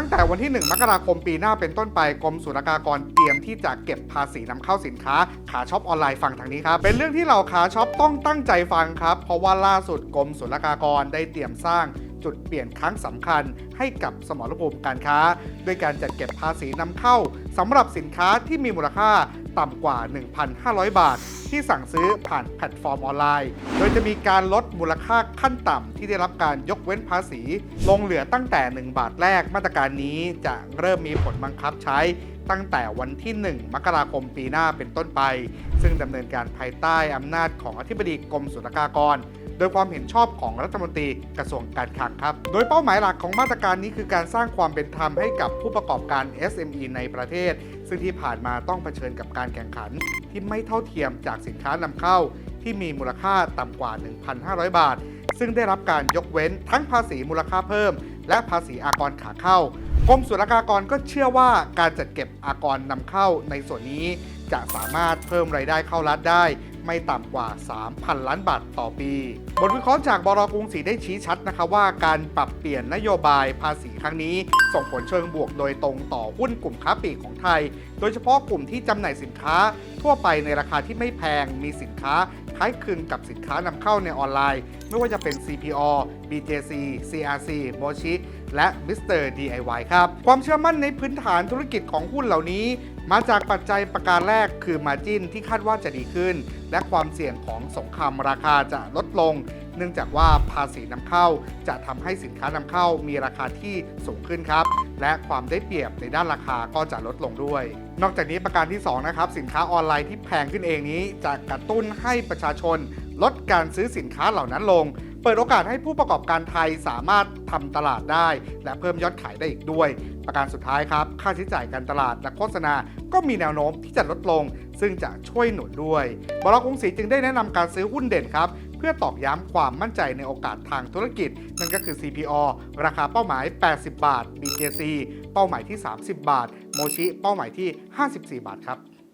ตั้งแต่วันที่ 1 มกราคมปีหน้าเป็นต้นไปกรมศุลกากรเตรียมที่จะเก็บภาษีนำเข้าสินค้าขาช็อปออนไลน์ฟังทางนี้ครับ เป็นเรื่องที่เราขาช็อปต้องตั้งใจฟังครับ เพราะว่าล่าสุดกรมศุลกากรได้เตรียมสร้าง จุดเปลี่ยนครั้งสำคัญให้กับสมรภูมิการค้า ด้วยการจัดเก็บภาษีนำเข้าสำหรับสินค้าที่มีมูลค่าต่ำกว่า 1,500 บาท ที่สั่งซื้อผ่านแพลตฟอร์มออนไลน์ โดยจะมีการลดมูลค่าขั้นต่ำที่ได้รับการยกเว้นภาษี ลงเหลือตั้งแต่ 1 บาทแรกมาตรการนี้จะเริ่มมีผลบังคับใช้ตั้งแต่วันที่ 1 มกราคมปีหน้าเป็นต้นไป ซึ่งดำเนินการภายใต้อำนาจของอธิบดีกรมศุลกากร โดยความเห็นชอบของรัฐมนตรีกระทรวงการคลังครับ โดยเป้าหมายหลักของมาตรการนี้คือการสร้างความเป็นธรรมให้กับผู้ประกอบการ SME ในประเทศ ซึ่งที่ผ่านมาต้องเผชิญกับการแข่งขัน ที่ไม่เท่าเทียมจากสินค้านำเข้า ที่มีมูลค่าต่ำกว่า 1,500 บาท ซึ่งได้รับการยกเว้นทั้งภาษีมูลค่าเพิ่ม และภาษีอากรขาเข้ากรมศุลกากรก็เชื่อว่าการจัดเก็บอากรนำเข้าในส่วนนี้จะสามารถเพิ่มรายได้เข้ารัฐได้ ไม่ต่ำกว่า 3,000 ล้านบาทต่อปี บทวิเคราะห์จากบรกรุงศรีได้ชี้ชัดนะคะว่าการปรับเปลี่ยนนโยบายภาษีครั้งนี้ ส่งผลเชิงบวกโดยตรงต่อหุ้นกลุ่มค้าปลีกของไทย โดยเฉพาะกลุ่มที่จำหน่ายสินค้า ทั่วไปในราคาที่ไม่แพงมีสินค้าคล้ายคลึงกับสินค้านำเข้าในออนไลน์ ไม่ว่าจะเป็น CPO BJC CRC Mochi และ Mr. DIY ครับ ความเชื่อมั่นในพื้นฐานธุรกิจของหุ้นเหล่านี้ มาจากปัจจัยประการแรกคือ Margin ที่คาดว่าจะดีขึ้น และความเสี่ยงของสงครามราคาจะลดลง เนื่องจากว่าภาษีนำเข้า จะทำให้สินค้านำเข้ามีราคาที่สูงขึ้นครับ และความได้เปรียบในด้านราคาก็จะลดลงด้วย นอกจากนี้ประการที่2นะครับสินค้าออนไลน์ที่แพงขึ้นเองนี้ จะกระตุ้นให้ประชาชน ลดการซื้อสินค้าเหล่านั้นลงเปิดโอกาสให้ผู้ประกอบการไทยสามารถทำตลาดได้ และเพิ่มยอดขายได้อีกด้วย ประการสุดท้ายครับ ค่าใช้จ่ายการตลาดและโฆษณา ก็มีแนวโน้มที่จะลดลง ซึ่งจะช่วยหนุนด้วยบลกรุงศรีจึงได้แนะนำการซื้อหุ้นเด่นครับ เพื่อตอกย้ำความมั่นใจในโอกาสทางธุรกิจ นั่นก็คือ CPO ราคาเป้าหมาย 80 บาท BJC เป้าหมายที่ 30 บาท โมชิ เป้าหมายที่ 54 บาทครับ